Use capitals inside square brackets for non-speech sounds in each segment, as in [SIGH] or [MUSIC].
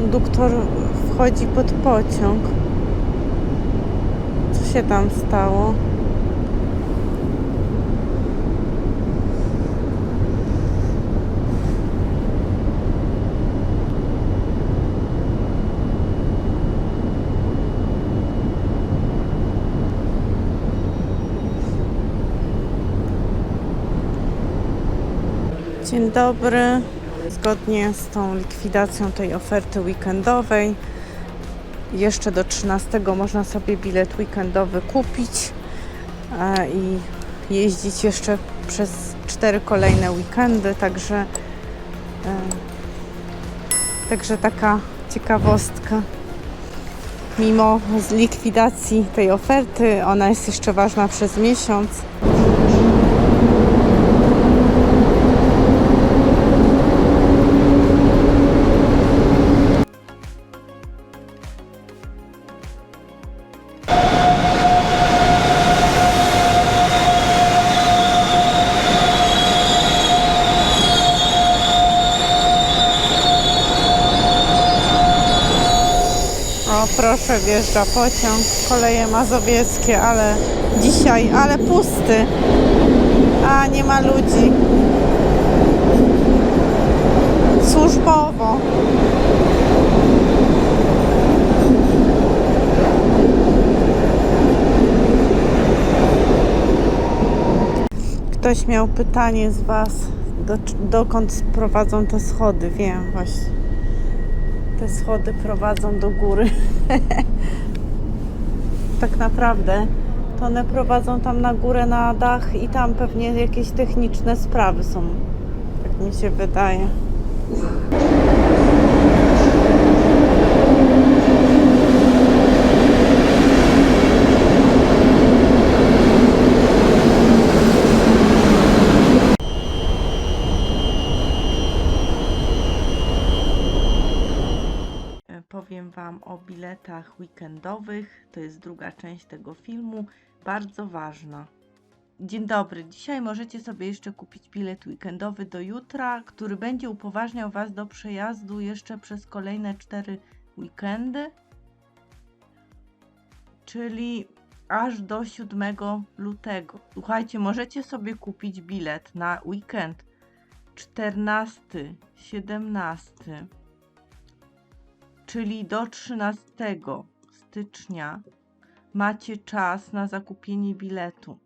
Konduktor wchodzi pod pociąg. Co się tam stało? Dzień dobry. Zgodnie z tą likwidacją tej oferty weekendowej, jeszcze do 13 można sobie bilet weekendowy kupić e, i jeździć jeszcze przez cztery kolejne weekendy, także, e, także taka ciekawostka. Mimo likwidacji tej oferty, ona jest jeszcze ważna przez miesiąc. Proszę, wjeżdża pociąg, koleje mazowieckie, ale dzisiaj, ale pusty. A, nie ma ludzi. Służbowo. Ktoś miał pytanie z Was, do, dokąd prowadzą te schody? Wiem właśnie. Te schody prowadzą do góry. [LAUGHS] tak naprawdę to one prowadzą tam na górę na dach i tam pewnie jakieś techniczne sprawy są. Tak mi się wydaje. Wam o biletach weekendowych. To jest druga część tego filmu, bardzo ważna. Dzień dobry. Dzisiaj możecie sobie jeszcze kupić bilet weekendowy do jutra, który będzie upoważniał Was do przejazdu jeszcze przez kolejne cztery weekendy, czyli aż do 7 lutego. Słuchajcie, możecie sobie kupić bilet na weekend 14, 17, czyli do 13 stycznia macie czas na zakupienie biletu.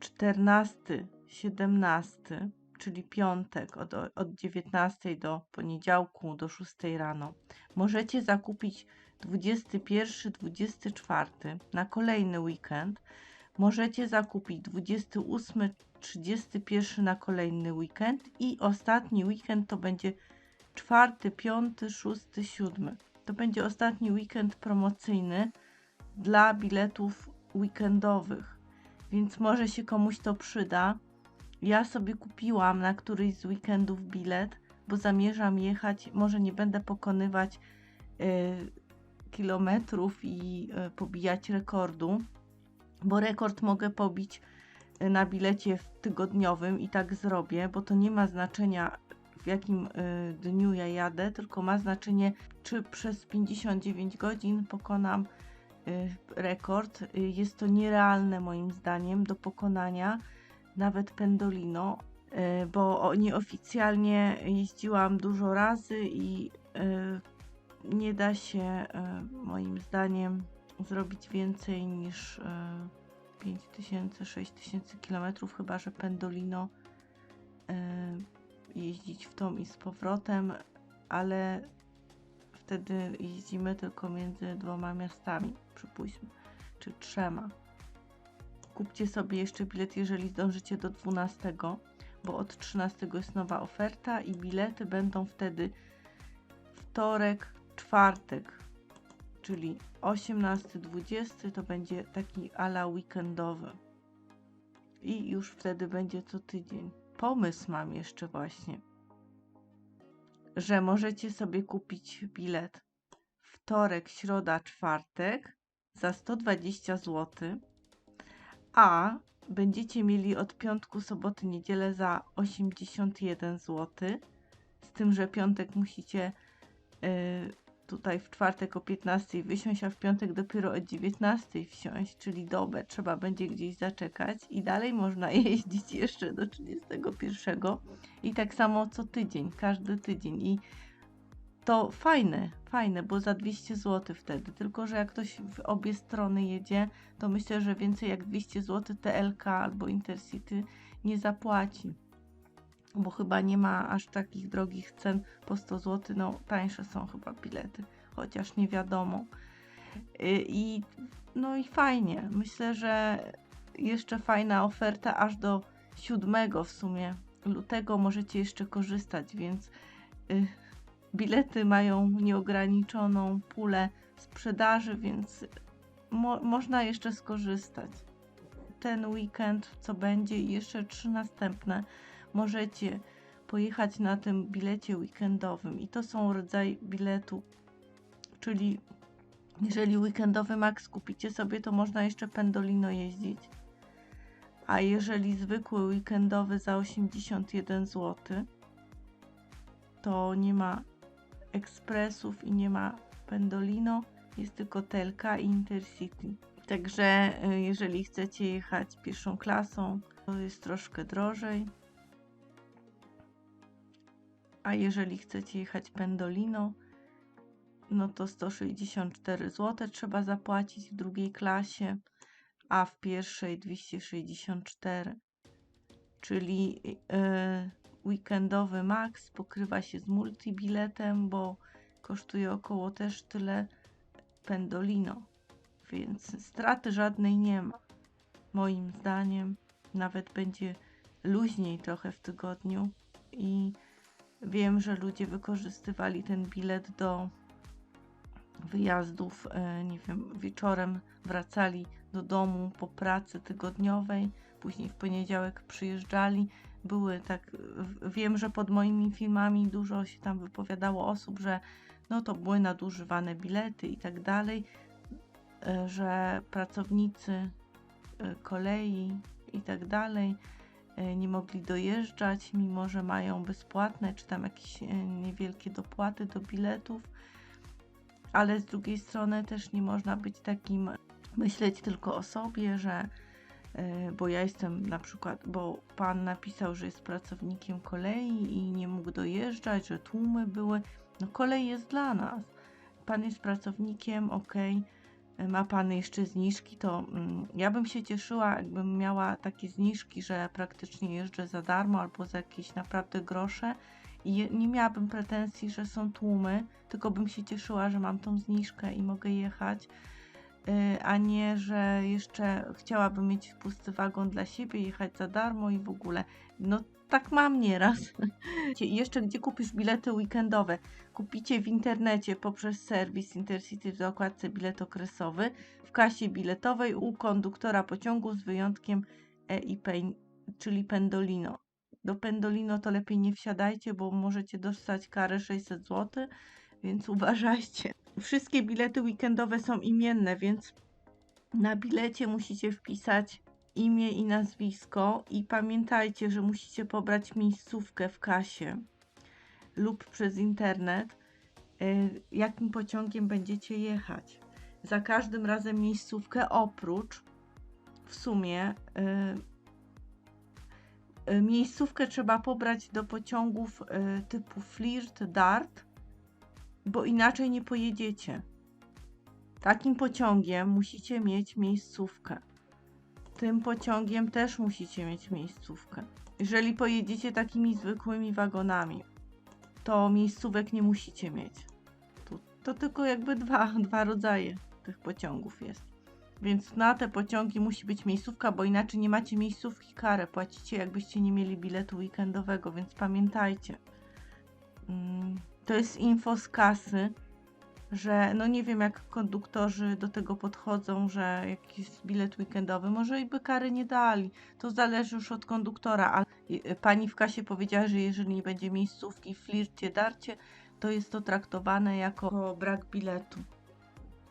14, 17, czyli piątek od, od 19 do poniedziałku do 6 rano. Możecie zakupić 21, 24 na kolejny weekend. Możecie zakupić 28, 31 na kolejny weekend i ostatni weekend to będzie czwarty, piąty, szósty, siódmy. To będzie ostatni weekend promocyjny dla biletów weekendowych, więc może się komuś to przyda. Ja sobie kupiłam na któryś z weekendów bilet, bo zamierzam jechać. Może nie będę pokonywać y, kilometrów i y, pobijać rekordu, bo rekord mogę pobić y, na bilecie tygodniowym i tak zrobię, bo to nie ma znaczenia w jakim y, dniu ja jadę, tylko ma znaczenie, czy przez 59 godzin pokonam y, rekord. Y, Jest to nierealne moim zdaniem do pokonania, nawet Pendolino, bo nieoficjalnie jeździłam dużo razy i nie da się moim zdaniem zrobić więcej niż y, 5000-6000 km, chyba że Pendolino jeździć w tą i z powrotem, ale wtedy jeździmy tylko między dwoma miastami, przypuśćmy, czy trzema. Kupcie sobie jeszcze bilet, jeżeli zdążycie do 12, bo od 13 jest nowa oferta i bilety będą wtedy wtorek, czwartek, czyli 18-20 to będzie taki ala weekendowy. I już wtedy będzie co tydzień. Pomysł mam jeszcze właśnie, że możecie sobie kupić bilet wtorek, środa, czwartek za 120 zł, a będziecie mieli od piątku, soboty, niedzielę za 81 zł. Z tym, że piątek musicie tutaj w czwartek o 15 wysiąść, a w piątek dopiero o 19 wsiąść, czyli dobę trzeba będzie gdzieś zaczekać i dalej można [LAUGHS] jeździć jeszcze do 31 i tak samo co tydzień, każdy tydzień. I to fajne, fajne, bo za 200 zł wtedy, tylko że jak ktoś w obie strony jedzie, to myślę, że więcej jak 200 zł TLK albo Intercity nie zapłaci bo chyba nie ma aż takich drogich cen po 100 zł. No, tańsze są chyba bilety, chociaż nie wiadomo. Y, I no i fajnie. Myślę, że jeszcze fajna oferta aż do 7 w sumie lutego możecie jeszcze korzystać, więc y, bilety mają nieograniczoną pulę sprzedaży, więc mo można jeszcze skorzystać. Ten weekend, co będzie, i jeszcze trzy następne możecie pojechać na tym bilecie weekendowym i to są rodzaj biletu, czyli jeżeli weekendowy max kupicie sobie, to można jeszcze Pendolino jeździć. A jeżeli zwykły weekendowy za 81 zł, to nie ma ekspresów i nie ma Pendolino, jest tylko Telka i Intercity. Także y, jeżeli chcecie jechać pierwszą klasą, to jest troszkę drożej. A jeżeli chcecie jechać Pendolino, no to 164 zł trzeba zapłacić w drugiej klasie, a w pierwszej 264. Czyli yy, weekendowy max pokrywa się z multibiletem, bo kosztuje około też tyle Pendolino. Więc straty żadnej nie ma. Moim zdaniem nawet będzie luźniej trochę w tygodniu i Wiem, że ludzie wykorzystywali ten bilet do wyjazdów, e, nie wiem, wieczorem wracali do domu po pracy tygodniowej, później w poniedziałek przyjeżdżali. Były tak, wiem, że pod moimi filmami dużo się tam wypowiadało osób, że no to były nadużywane bilety i tak dalej, e, że pracownicy e, kolei i tak dalej nie mogli dojeżdżać, mimo że mają bezpłatne czy tam jakieś e, niewielkie dopłaty do biletów. Ale z drugiej strony też nie można być takim, myśleć tylko o sobie, że e, bo ja jestem na przykład, bo pan napisał, że jest pracownikiem kolei i nie mógł dojeżdżać, że tłumy były. No kolej jest dla nas. Pan jest pracownikiem, ok, ma Pan jeszcze zniżki, to mm, ja bym się cieszyła, jakbym miała takie zniżki, że praktycznie jeżdżę za darmo albo za jakieś naprawdę grosze. I nie miałabym pretensji, że są tłumy, tylko bym się cieszyła, że mam tą zniżkę i mogę jechać, a nie, że jeszcze chciałabym mieć pusty wagon dla siebie, jechać za darmo i w ogóle. No tak mam nieraz. [LAUGHS] Jeszcze gdzie kupisz bilety weekendowe? Kupicie w internecie poprzez serwis Intercity w zakładce bilet okresowy w kasie biletowej u konduktora pociągu z wyjątkiem EIP, czyli Pendolino. Do Pendolino to lepiej nie wsiadajcie, bo możecie dostać karę 600 zł, więc [LAUGHS] uważajcie. Wszystkie bilety weekendowe są imienne, więc na bilecie musicie wpisać imię i nazwisko i pamiętajcie, że musicie pobrać miejscówkę w kasie lub przez internet, y, jakim pociągiem będziecie jechać. Za każdym razem miejscówkę oprócz w sumie y, y, miejscówkę trzeba pobrać do pociągów typu Flirt, Dart, bo inaczej nie pojedziecie. Takim pociągiem musicie mieć miejscówkę tym pociągiem też musicie mieć miejscówkę. Jeżeli pojedziecie takimi zwykłymi wagonami, to miejscówek nie musicie mieć. To, to tylko jakby dwa, dwa rodzaje tych pociągów jest. Więc na te pociągi musi być miejscówka, bo inaczej nie macie miejscówki, karę płacicie, jakbyście nie mieli biletu weekendowego, więc pamiętajcie. Mm, to jest info z kasy że no nie wiem jak konduktorzy do tego podchodzą, że jakiś bilet weekendowy, może i by kary nie dali. To zależy już od konduktora, ale y, pani w kasie powiedziała, że jeżeli nie będzie miejscówki, flircie, darcie, to jest to traktowane jako brak biletu.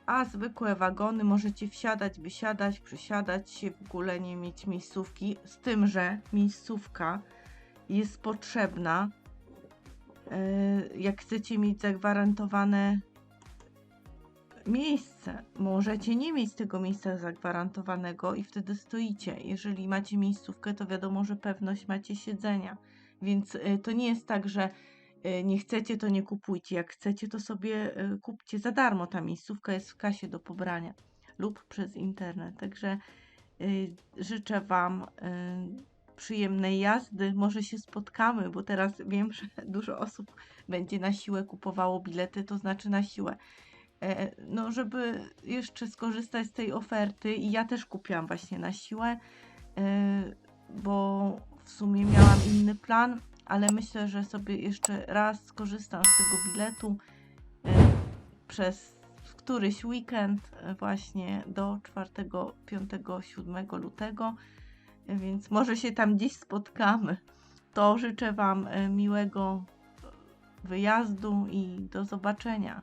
A zwykłe wagony możecie wsiadać, wysiadać, przysiadać się, w ogóle nie mieć miejscówki, z tym, że miejscówka jest potrzebna Jak chcecie mieć zagwarantowane miejsce, możecie nie mieć tego miejsca zagwarantowanego i wtedy stoicie. Jeżeli macie miejscówkę, to wiadomo, że pewność macie siedzenia. Więc e, to nie jest tak, że e, nie chcecie, to nie kupujcie. Jak chcecie, to sobie e, kupcie za darmo. Ta miejscówka jest w kasie do pobrania lub przez internet. Także życzę Wam przyjemnej jazdy. Może się spotkamy, bo teraz wiem, że [LAUGHS] dużo osób będzie na siłę kupowało bilety, to znaczy na siłę. E, No, żeby jeszcze skorzystać z tej oferty, i ja też kupiłam właśnie na siłę, e, bo w sumie miałam inny plan, ale myślę, że sobie jeszcze raz skorzystam z tego biletu e, przez któryś weekend właśnie do 4, 5, 7 lutego, więc może się tam gdzieś spotkamy. To życzę Wam e, miłego wyjazdu i do zobaczenia.